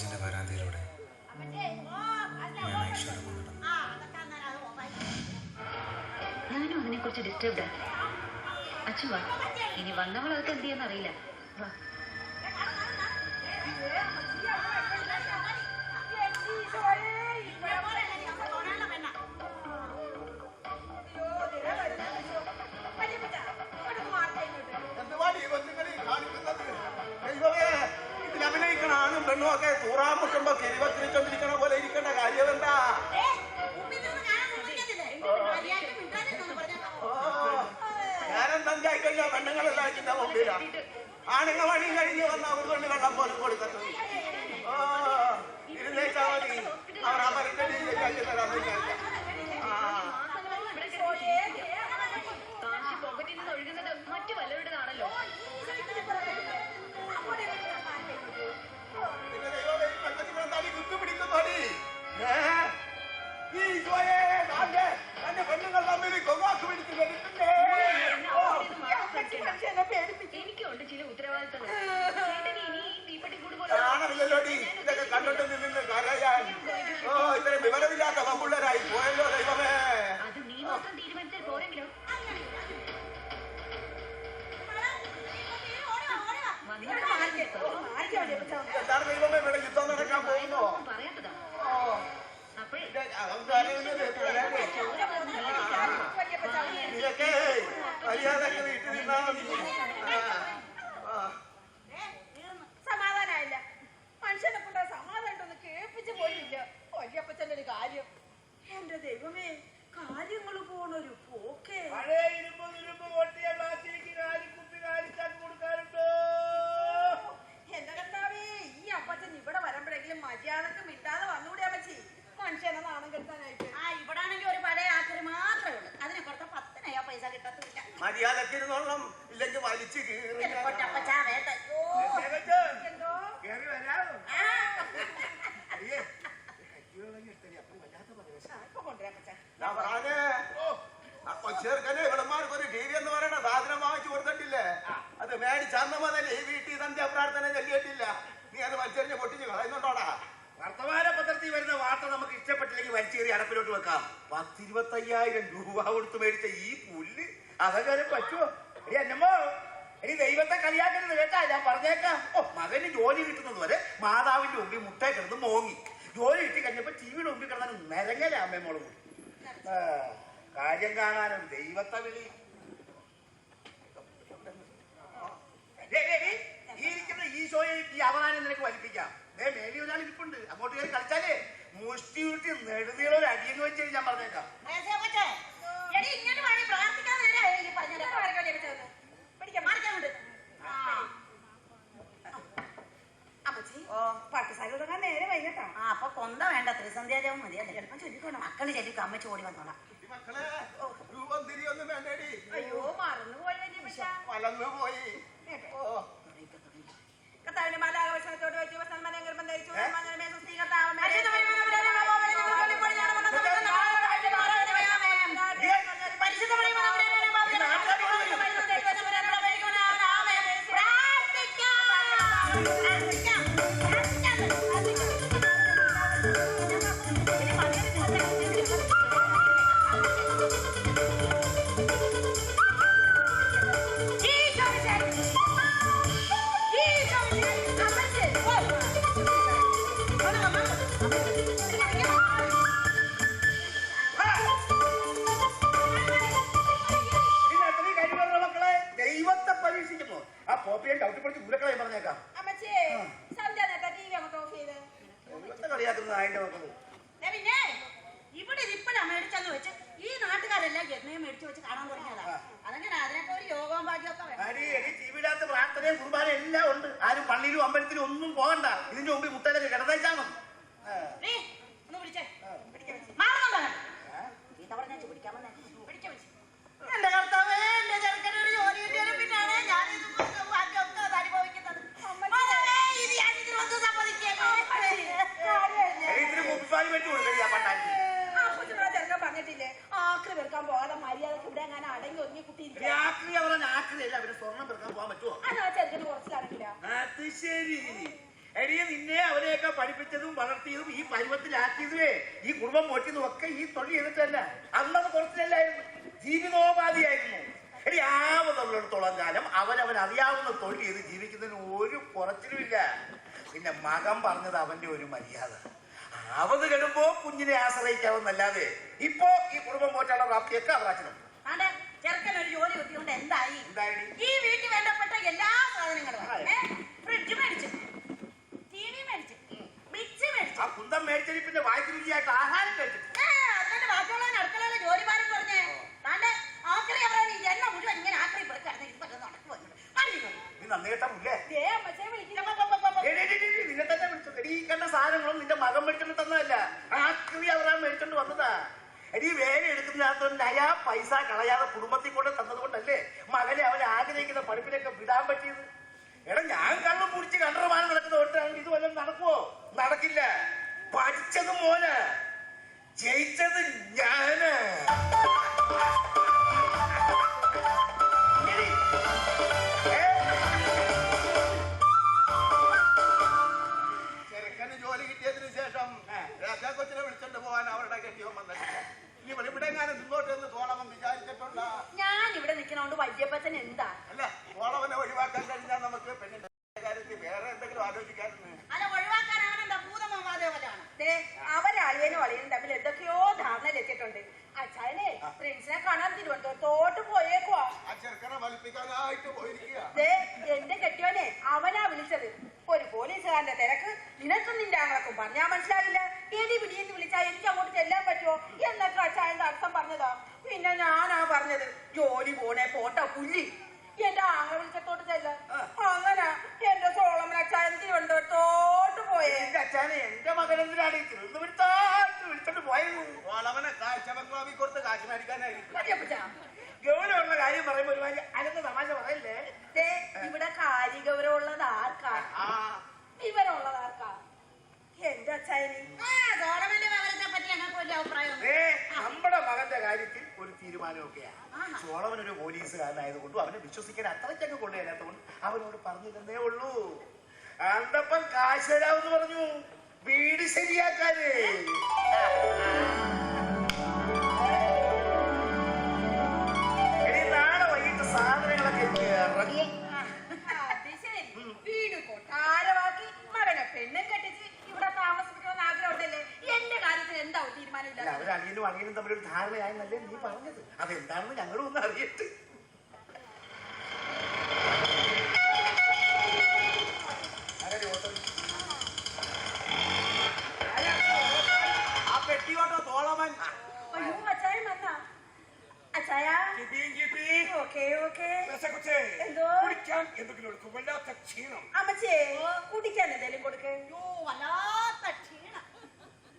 കോളേജിന്റെ പരാതിയിലൂടെ ഞാൻ ഐശ്വര്യ കൊണ്ടിടുന്നു ഞാനും അതിനെ കുറിച്ച് ഡിസ്റ്റർബ്ഡ് അച്ഛൻ വാ ഇനി എന്ത് വാ അഭിനയിക്കണ ഒക്കെ തൂറാൻ മുട്ടുമ്പോ തൂറാമുട്ടുമ്പോ കിരിവത്തിരിച്ചോണ്ടിരിക്കണ പോലെ ഇരിക്കേണ്ട കാര്യം എന്താ? ഞാനെന്തായി കഴിഞ്ഞാൽ പെണ്ണുങ്ങളെല്ലാം ഇതിന്റെ മുമ്പിലാ. ആണുങ്ങൾ പണി കഴിഞ്ഞ് വന്ന ഒരു പെണ്ണ് വെള്ളം പോലും കൊടുക്കത്തു ഓ ഇരുന്നേച്ചാ മതി. അവർ കഴിഞ്ഞു തരാൻ മര്യാദയ്ക്ക് വീട്ടിൽ നിന്നാ മതി ആ, ആ. സമാധാനായില്ല മനുഷ്യനെ കൊണ്ട് സമാധാനം കേൾപ്പിച്ചു പോയില്ല വല്യപ്പച്ചന്റെ ഒരു കാര്യം എന്റെ ദൈവമേ കാര്യങ്ങൾ പോണൊരു പോക്കേ പഴയ ഇരുമ്പ് ഇരുമ്പ് പൊട്ടിയ പ്ലാസ്റ്റിക് കാലിക്കുപ്പി കാലിച്ചാൻ കൊടുക്കാറുണ്ടോ എന്റെ കർത്താവേ ഈ അപ്പച്ചൻ ഇവിടെ വരുമ്പോഴെങ്കിലും മര്യാദയ്ക്ക് മിണ്ടാതെ വന്നുകൂടി അപ്പച്ചി മനുഷ്യനെ നാണം കെടുത്താനായിട്ട് ആ ഇവിടാണെങ്കിൽ ഒരു പഴയ ആക്കര് മാത്രമേ ഉള്ളൂ അതിനെ കൊടുത്ത പത്തിനയാ പൈസ കിട്ടത്തില്ല മര്യാദയ്ക്ക് ഇരുന്നോളണം ഇല്ലെങ്കിൽ വലിച്ചു കീറി ഞാൻ. കൊച്ചപ്പച്ചാ വേണ്ട ഓ, ജഗത്ത്, എന്തോ കേറി വരാമോ? ആ, അയ്യേ, കൈവിളങ്ങി എടുത്തടി, അപ്പൊ വല്ലാത്ത പരവേശം. ഇപ്പൊ കൊണ്ടുവരാം അപ്പച്ചാ. ഞാൻ പറഞ്ഞേ ആ കൊച്ചേർക്കനെ ഇവിടന്മാർക്ക് ഒരു ടി വി എന്ന് പറയുന്ന സാധനം വാങ്ങിച്ചു കൊടുത്തിട്ടില്ലേ? അത് മേടിച്ചന്ന് മുതൽ ഈ വീട്ടിൽ തന്റെ പ്രാർത്ഥന ചൊല്ലിയിട്ടില്ല. നീ അത് മത്സരിച്ച് പൊട്ടിച്ച് കളയുന്നുണ്ടോടാ? വർത്തമാന പത്രത്തിൽ വരുന്ന വാർത്ത നമുക്ക് ഇഷ്ടപ്പെട്ടില്ലെങ്കിൽ വലിച്ചേറി അടപ്പിലോട്ട് വെക്കാം. പത്തിരുപത്തയ്യായിരം രൂപ കൊടുത്ത് മേടിച്ച ഈ പുല്ല് അതൊക്കെ പറ്റുമോ എടി എന്നോ എടി ദൈവത്തെ കളിയാക്കരുത് കേട്ടാ ഞാൻ പറഞ്ഞേക്കാം. ഓ മകന് ജോലി കിട്ടുന്നത് വരെ മാതാവിന്റെ മുമ്പിൽ മുട്ടേ കിടന്ന് മോങ്ങി. ജോലി കിട്ടി കഴിഞ്ഞപ്പോ ടിവിയുടെ ഉമ്പി കിടന്നാൽ നിരങ്ങല അമ്മേ മോളും കൂടി. കാര്യം കാണാനും ദൈവത്തെ വിളി. ഈ ഇരിക്കുന്ന ഈശോയെ ഈ അവനാനെ നിനക്ക് വലിപ്പിക്കാം. ദേ മേലി ഒരാൾ ഇരിപ്പുണ്ട്. അങ്ങോട്ട് കയറി കളിച്ചാലേ മുഷ്ടി ഉരുട്ടി ഒരു അടിയെന്ന് വെച്ചാൽ ഞാൻ പറഞ്ഞേക്കാം. ദേശീയ കൊച്ചേ, എടി അപ്പൊ കൊന്ത വേണ്ട ത്രിസന്ധ്യാജവും മതി അല്ലേ ചിലപ്പോ ചൊല്ലിക്കോണം മക്കൾ ചൊല്ലിക്കും അമ്മച്ച് ഓടി വന്നോളാം അയ്യോ മറന്നു. പോയി വല്യപ്പച്ച മലന്നു പോയി ഓ കർത്താവിന്റെ മാലാകവശനത്തോട് വെച്ച് വസനം മനോഹരം ധരിച്ചു പ്രാർത്ഥിക്കാം. ഇനി പഠിപ്പിച്ചതും വളർത്തിയതും ഈ പരുവത്തിലാക്കിയതുമേ ഈ കുടുംബം പോറ്റിയതും ഒക്കെ ഈ തൊഴിൽ ചെയ്തിട്ട് തന്നെ അന്നത് കുറച്ചിലല്ലായിരുന്നു. ജീവിതോപാധിയായിരുന്നു എടി ആവതുള്ളിടത്തോളം കാലം അവനവൻ അറിയാവുന്ന തൊഴിൽ ചെയ്ത് ജീവിക്കുന്നതിന് ഒരു കുറച്ചിലുമില്ല പിന്നെ മകൻ പറഞ്ഞത് അവന്റെ ഒരു മര്യാദ. ആവത് കെടുമ്പോ കുഞ്ഞിനെ ആശ്രയിക്കാവുന്നല്ലാതെ ഇപ്പോ ഈ കുടുംബം പോറ്റാനുള്ള പ്രാപ്തിയൊക്കെ അവരാക്കണം ചെറുക്കൻ ഒരു ജോലി കിട്ടിയോണ്ട് എന്തായി? എന്തായി? ഈ വീട്ടിൽ വേണ്ടപ്പെട്ട എല്ലാ സാധനങ്ങളും? ഫ്രിഡ്ജ് മേടിച്ചു ടി വി മേടിച്ചു മിക്സി മേടിച്ചു ആ കുന്തം മേടിച്ചതി പിന്നെ വായ്ക്ക് രുചിയായിട്ട് ആഹാരം കഴിച്ചു നടക്കുമോ നിന്നെ തന്നെ വിളിച്ചു എടീ ഈ കണ്ട സാധനങ്ങളും നിന്റെ മകൻ മേടിച്ചോണ്ട് തന്നതല്ല. ആക്രി അവരാ മേടിച്ചോണ്ട് വന്നതാ. എടീ വേല എടുക്കുന്നതിനകത്ത് നയാ പൈസ കളയാതെ കുടുംബത്തിൽ കൊണ്ട് തന്നത് കൊണ്ടല്ലേ മകനെ അവനെ ആഗ്രഹിക്കുന്ന പഠിപ്പിലൊക്കെ വിടാൻ പറ്റിയത്? എടാ ഞാൻ കള്ളം കുടിച്ച് കണ്ടറുമാനം നടക്കുന്ന തൊട്ടാണെങ്കിൽ ഇത് വല്ലതും നടക്കുവോ? നടക്കില്ല. പഠിച്ചത് മോന്. ജയിച്ചത് ഞാൻ. അവരളിയനും അളിയനും തമ്മിൽ എന്തൊക്കെയോ ധാരണയിലെത്തിയിട്ടുണ്ട് അച്ഛനെ പ്രിൻസിനെ കാണാൻ തിരുവനന്തപുരത്തോട്ട് പോയേക്കുവാ. എന്റെ കെട്ടിയോനെ അവനാ വിളിച്ചത്. ഒരു പോലീസുകാരന്റെ തിരക്ക് നിനക്കും നിന്റെ ആങ്ങളക്കും പറഞ്ഞാ മനസ്സിലാവില്ല. എടി പിടിയെന്ന് വിളിച്ചാ എനിക്ക് അങ്ങോട്ട് ചെല്ലാൻ പറ്റുമോ എന്നൊക്കെ അച്ഛന്റെ അർത്ഥം പറഞ്ഞതാ. പിന്നെ ഞാനാ പറഞ്ഞത് ജോലി പോണേ പോട്ട പുല്ലി എന്റെ ആങ്ങള വിളിച്ചത്തോട്ട് ചെല്ല അങ്ങന എന്റെ സോളമൻ അച്ചായൻ തിരുവനന്തപുരത്തോട്ട് പോയേ. എന്റെ മകൻ എന്തിനാണ് കാഴ്ച ബംഗ്ലാവിൽ കൊടുത്ത് കാശ് മേടിക്കാനായിരിക്കും ഗൗരവമുള്ള കാര്യം പറയുമ്പോ ഒരുമാതിരി അനങ്ങ തമാശ പറയല്ലേ? ദേ ഇവിടെ കാര്യഗൗരവമുള്ളത് ആർക്കാ? ആ വിവരമുള്ളത് ആർക്കാ എന്റെ അച്ഛായന് നമ്മുടെ മകന്റെ കാര്യത്തിൽ ഒരു തീരുമാനമൊക്കെയാ. സോളവൻ ഒരു പോലീസുകാരനായതുകൊണ്ടും അവനെ വിശ്വസിക്കാൻ അത്രയ്ക്കങ്ങ് കൊണ്ടുവരാത്തതുകൊണ്ട് അവനോട് പറഞ്ഞില്ലെന്നേ ഉള്ളൂ. അന്തപ്പൻ കാശ് തരാമെന്ന് പറഞ്ഞു. വീട് ശരിയാക്കാന്. നാളെ വൈകിട്ട് സാധനങ്ങളൊക്കെ ഇറങ്ങി വീട് കൊട്ടാരമാക്കി മകനെ പെണ്ണും കെട്ടിച്ച് ഇവിടെ താമസിപ്പിക്കണമെന്ന് ആഗ്രഹമുണ്ടല്ലേ? എന്റെ കാര്യത്തിൽ എന്താ ഒരു അല്ല തീരുമാനമില്ല അവർ അളിയനും ഒരു ധാരണയായെന്നല്ലേ നീ പറഞ്ഞത്. അതെന്താണെന്ന് ഞങ്ങളും ഒന്ന് അറിയട്ടെ. കുടിക്കാൻ എന്തെങ്കിലും എടുക്കും വല്ലാത്ത ക്ഷീണം. അമ്മച്ചേ കുടിക്കാൻ എന്തെങ്കിലും കൊടുക്ക്. അയ്യോ വല്ലാത്ത ക്ഷീണം.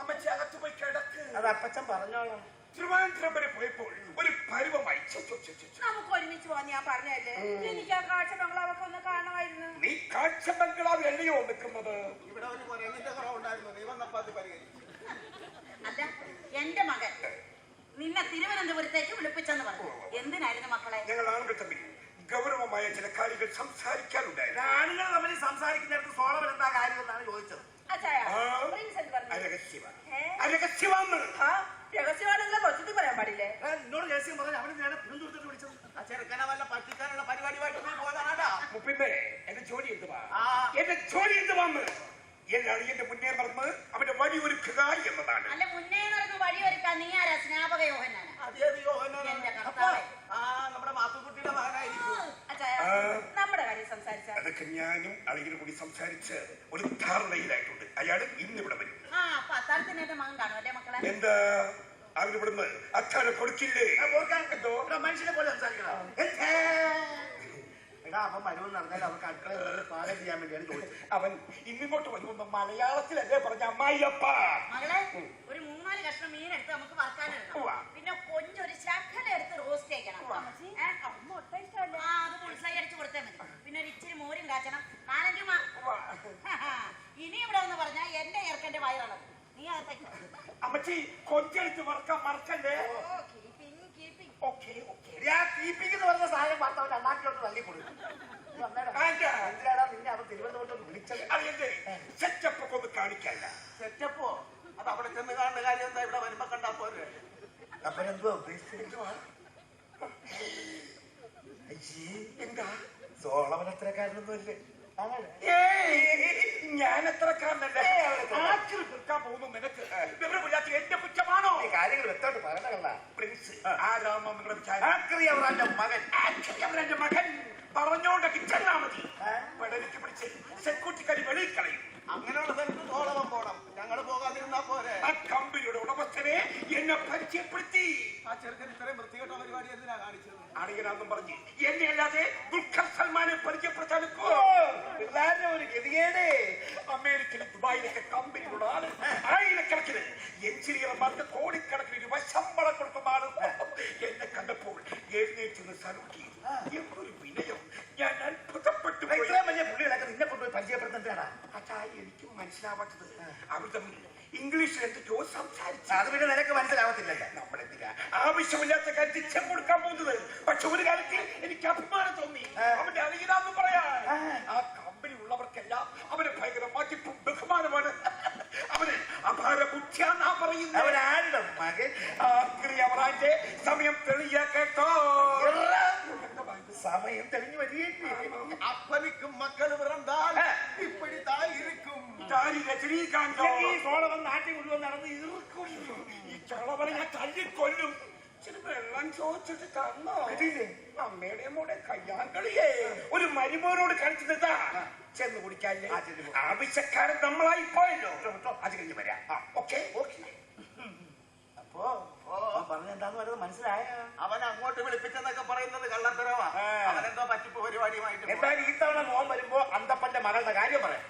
അമ്മച്ചി അകത്ത് പോയി കിടക്ക്. അത് അപ്പച്ചൻ പറഞ്ഞോളാം. തിരുവനന്തപുരം വരെ പോയപ്പോൾ ഒരു പരുവമായി. നമുക്ക് ഒരുമിച്ച് പോവാൻ ഞാൻ പറഞ്ഞല്ലേ എനിക്ക് ആ കാഴ്ച ബംഗ്ലാവൊക്കെ ഒന്ന് കാണുമായിരുന്നു. നീ കാഴ്ച ബംഗ്ലാവിൽ അല്ലയോ നിൽക്കുന്നത്? ഇവിടെ ഒരു കുരങ്ങിന്റെ കുറവുണ്ടായിരുന്നു നീ വന്നപ്പോ അത് പരിഹരിച്ചു. അല്ല എന്റെ മകൻ നിന്നെ തിരുവനന്തപുരത്തേക്ക് വിളിപ്പിച്ചെന്ന് പറഞ്ഞു. എന്തിനായിരുന്നു മക്കളെ? ഞങ്ങൾ ആളുകൾ ഗൗരവമായ ചില കാര്യങ്ങൾ സംസാരിക്കാനുണ്ടായിരുന്നു ആണുങ്ങൾ തമ്മിൽ സംസാരിക്കുന്നിടത്ത് സോളവൻ എന്താ കാര്യം എന്നാണ് ചോദിച്ചത് നിന്നോട് രഹസ്യം പറഞ്ഞ് അവന് നേരെ തിരുവനന്തപുരത്തോട്ട് വിളിച്ചത്. ആ ചെറുക്കനെ വല്ല പറ്റിക്കാനുള്ള എന്റെ ജോലി എന്തുവാ. എന്റെ ജോലി എന്തുവാന്ന്? എന്റെ അളിയന്റെ മുന്നേ മറന്ന് അവന്റെ വഴി ഒരുക്കുക എന്നതാണ്. അല്ല മുന്നേ നടന്ന് വഴിയൊരുക്കാൻ നീ ആരാ? സ്നാപക യോഹനാണ് നമ്മുടെ കാര്യം സംസാരിച്ചാൽ അതൊക്കെ ഞാനും അളിയനും കൂടി സംസാരിച്ച് ഒരു ധാരണയിലായിട്ടുണ്ട്. അയാൾ ഇന്നിവിടെ വരും. ആ അപ്പൊ അത്താഴത്തിന് എന്റെ മകൻ കാണും അല്ലേ മക്കളെ? എന്താ? അവരിവിടുന്ന് അത്താഴം കൊടുക്കില്ലേ? മനുഷ്യനെ പോലെ സംസാരിക്കണം. അവൻ വരുമെന്ന് നടന്നാൽ അവർക്ക് അടുക്കള പാലം ചെയ്യാൻ വേണ്ടിയാണ് ചോദിച്ചത് അവൻ ഇന്നിങ്ങോട്ട് വരുമ്പോ മലയാളത്തിലല്ലേ പറഞ്ഞ അമ്മായിയപ്പ. മകളെ ഒരു മൂന്നാൽ കഷ്ണം മീൻ എടുത്ത് നമുക്ക് വറക്കാനെടുക്കാം. പിന്നെ കൊഞ്ചൊരു ശകല എടുത്ത് റോസ്റ്റ് ചെയ്യണം. ആ അത് പുളിസായി അടിച്ചു കൊടുത്താൽ മതി. പിന്നെ ഒരു ഇച്ചിരി മോരും കാച്ചണം. നാലഞ്ചു മാ ഇനി ഇവിടെ ഒന്ന് പറഞ്ഞാൽ എന്റെ ഇറക്കന്റെ വയറാണ് നീ അകത്തേക്ക്. അമ്മച്ചി കൊഞ്ചെടുത്ത് വറക്കാൻ മറക്കല്ലേ എടാ, തീപ്പിക്കുന്ന പറഞ്ഞ സാധനം അവൻ അണ്ണാക്കിലോട്ട് തള്ളി കൊടുക്കും. എന്തിനാടാ നിന്നെ അവൻ തിരുവനന്തപുരത്തോട്ട് വിളിച്ചത്? അറിയണ്ടേ സെറ്റപ്പ് ഒക്കെ ഒന്ന് കാണിക്കല്ല സെറ്റപ്പോ അത് അവിടെ ചെന്ന് കാണുന്ന കാര്യം എന്താ? ഇവിടെ വരുമ്പോ കണ്ടാ പോരെ. അപ്പനെന്തുവാ എന്താ? ഞാൻ എത്രക്കാരനല്ലേ ആക്രി തീർക്കാൻ പോകുന്നു നിനക്ക് വിവരമില്ലാത്ത എന്റെ കുറ്റമാണോ കാര്യങ്ങൾ വ്യക്തമായിട്ട് പറയണല്ല പ്രിൻസ് ആരാമോ നിങ്ങളുടെ വിചാരം മകൻ. അവരെന്റെ മകൻ. പറഞ്ഞോണ്ടൊക്കെ ചെന്നാ മതി. പെടലിക്ക് പിടിച്ച് സെക്യൂരിറ്റിക്കാരി വെളിയിൽ കളയും അങ്ങനെയുള്ള സ്ഥലത്ത് തോളവൻ പോണം. ഞങ്ങൾ പോകാതിരുന്നാ പോരെ. ആ കമ്പനിയുടെ ഉടമസ്ഥനെ എന്നെ പരിചയപ്പെടുത്തി. ആ ചെറുക്കൻ ഇത്രയും വൃത്തികെട്ട പരിപാടി എന്തിനാ കാണിച്ചത്? അണിയനാന്നും പറഞ്ഞ് എന്നെ അല്ലാതെ ദുൽഖർ സൽമാനെ പരിചയപ്പെടുത്താൻ ഒരു ഗതികേട്. അമേരിക്കയിലെ ദുബായിലൊക്കെ കമ്പനിയുള്ള ആൾ. ആയിരക്കണക്കിന് എഞ്ചിനീയർമാർക്ക് കോടിക്കണക്കിന് രൂപ ശമ്പളം കൊടുക്കുന്ന ആൾ. എന്നെ കണ്ടപ്പോൾ എഴുന്നേറ്റ് സല്യൂട്ട് ചെയ്തു എന്തൊരു വിനയം. ഞാൻ അത്ഭുതപ്പെട്ടു. ഇത്രയും വലിയ പുള്ളികളൊക്കെ നിന്നെ കൊണ്ടുപോയി പരിചയപ്പെടുത്തേണ്ടാ അതാ എനിക്ക് മനസ്സിലാവാത്തത് അവർ തമ്മിൽ ഇംഗ്ലീഷിൽ എന്തൊക്കെയോ സംസാരിച്ചു. അത് പിന്നെ നിനക്ക് മനസ്സിലാവത്തില്ലല്ലോ. നമ്മളെന്തിനാ? ആവശ്യമില്ലാത്ത കാര്യത്തിൽ ചെം കൊടുക്കാൻ പോകുന്നത്. പക്ഷെ ഒരു കാര്യത്തിൽ എനിക്ക് അഭിമാനം തോന്നി. അവന്റെ അറിയില്ലാന്ന് പറയാ ആ. കമ്പനി ഉള്ളവർക്കെല്ലാം അവരെ ഭയങ്കര മതിപ്പും ബഹുമാനമാണ്. അവന് അപാര ബുദ്ധിയാന്നാ പറയുന്നത് അവനാരുടെ മകൻ ആക്രി അവറാന്റെ സമയം തെളിയാ കേട്ടോ സമയം തെളിഞ്ഞു വരികയില്ലേ അപ്പനിക്കും മക്കള് പിറന്താൽ ഇപ്പിടിത്താ ഇരിക്കും ഇതാരി രജനീകാന്തോ ഈ സോളവൻ നാട്ടിൽ മുഴുവൻ നടന്ന് ഈർക്കും ഈ ചളവനെ ഞാൻ തല്ലിക്കൊല്ലും ഇച്ചിരി വെള്ളം ചോദിച്ചിട്ട് തന്നോ അമ്മയുടെ മോടെ കയ്യാങ്കളിയേ ഒരു മരുമോനോട് കളിച്ചതാ ചെന്ന് കുടിക്കാല്ലേ ആവശ്യക്കാരൻ നമ്മളായി പോയല്ലോ. അത് കഴിഞ്ഞ് വരാം. ഓക്കെ? ഓക്കെ. അപ്പോ അവൻ പറഞ്ഞെന്താന്ന് പറയുന്നത് മനസ്സിലായ? അവൻ അങ്ങോട്ട് വിളിപ്പിച്ചെന്നൊക്കെ പറയുന്നത് കള്ളത്തരവാ ആ. അവനെന്തോ പറ്റിപ്പ് പരിപാടിയുമായിട്ട് പോയി. എന്തായാലും ഈ തവണ മോൻ വരുമ്പോ അന്തപ്പന്റെ മകളുടെ കാര്യം പറയാം.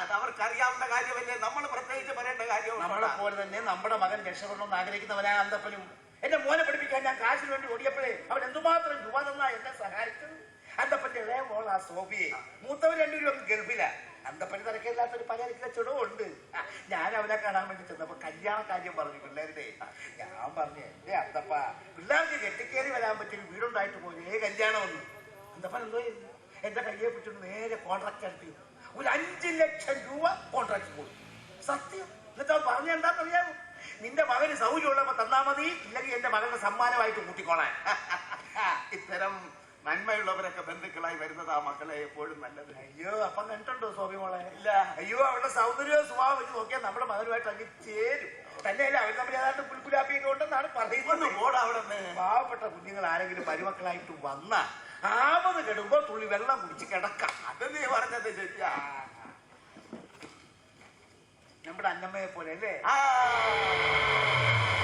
അത് അവർക്ക് അറിയാവുന്ന കാര്യമല്ലേ? നമ്മൾ പ്രത്യേകിച്ച് പറയേണ്ട നമ്മളെ കാര്യമുണ്ടോ പോലെ തന്നെ നമ്മുടെ മകൻ രക്ഷപ്പെടണമെന്ന് ആഗ്രഹിക്കുന്നവനാ അന്തപ്പനും. എന്റെ മോനെ പഠിപ്പിക്കാൻ ഞാൻ കാശിന് വേണ്ടി ഓടിയപ്പോഴേ അവൻ എന്തുമാത്രം രൂപ തന്നാ എന്നെ സഹായിച്ചത്? അന്തപ്പന്റെ ഇളയ മോളാ സോഫിയെ. മൂത്തവർ രണ്ടുപേരും ഒന്ന് ഗൾഫില. അന്തപ്പന് തിരക്കില്ലാത്തൊരു പലചരക്ക് കച്ചവടവും ഉണ്ട് ഞാൻ അവനെ കാണാൻ വേണ്ടി ചെന്നപ്പോ കല്യാണ കാര്യം പറഞ്ഞു പിള്ളേരുടെ. ഞാൻ പറഞ്ഞു എന്റെ അന്തപ്പ പിള്ളേർക്ക് കെട്ടിക്കേറി വരാൻ പറ്റിയ വീടുണ്ടായിട്ട് പോയേ കല്യാണം വന്നു അന്തപ്പൻ എന്തോ? എന്റെ കയ്യെ പിടിച്ചിട്ട് നേരെ കോൺട്രാക്ട് എടുത്തു. ഒരു അഞ്ചു ലക്ഷം രൂപ കോൺട്രാക്ട് പോയി സത്യം? എന്നിട്ട് അവൻ പറഞ്ഞ എന്താണെന്നറിയാമോ നിന്റെ മകന് സൗകര്യമുള്ളപ്പോ തന്നാ മതി ഇല്ലെങ്കിൽ എന്റെ മകന്റെ സമ്മാനമായിട്ട് കൂട്ടിക്കോളാൻ. ഇത്തരം നന്മയുള്ളവരൊക്കെ ബന്ധുക്കളായി വരുന്നത് ആ മക്കളെ എപ്പോഴും നല്ലത്. അയ്യോ അപ്പം കണ്ടിട്ടുണ്ടോ സ്വാമി മോളെ? ഇല്ല. അയ്യോ അവളുടെ സൗന്ദര്യവും സ്വഭാവം വെച്ച് നോക്കിയാൽ നമ്മുടെ മകനുമായിട്ട് അങ്ങ് ചേരും. തന്നെയല്ല അവർ തമ്മിൽ ഏതാണ്ട് പുൽക്കുലാപ്പിയൊക്കെ ഉണ്ടെന്നാണ് പറയുന്നത്. ഓടാ അവിടെ പാവപ്പെട്ട കുഞ്ഞുങ്ങൾ ആരെങ്കിലും മരുമക്കളായിട്ട് വന്ന ആവത് കെടുമ്പോ തുള്ളി വെള്ളം കുടിച്ച് കിടക്കാം. അത് നീ പറഞ്ഞത് ശരിയാ. നമ്മുടെ അന്നമ്മയെ പോലെ അല്ലേ?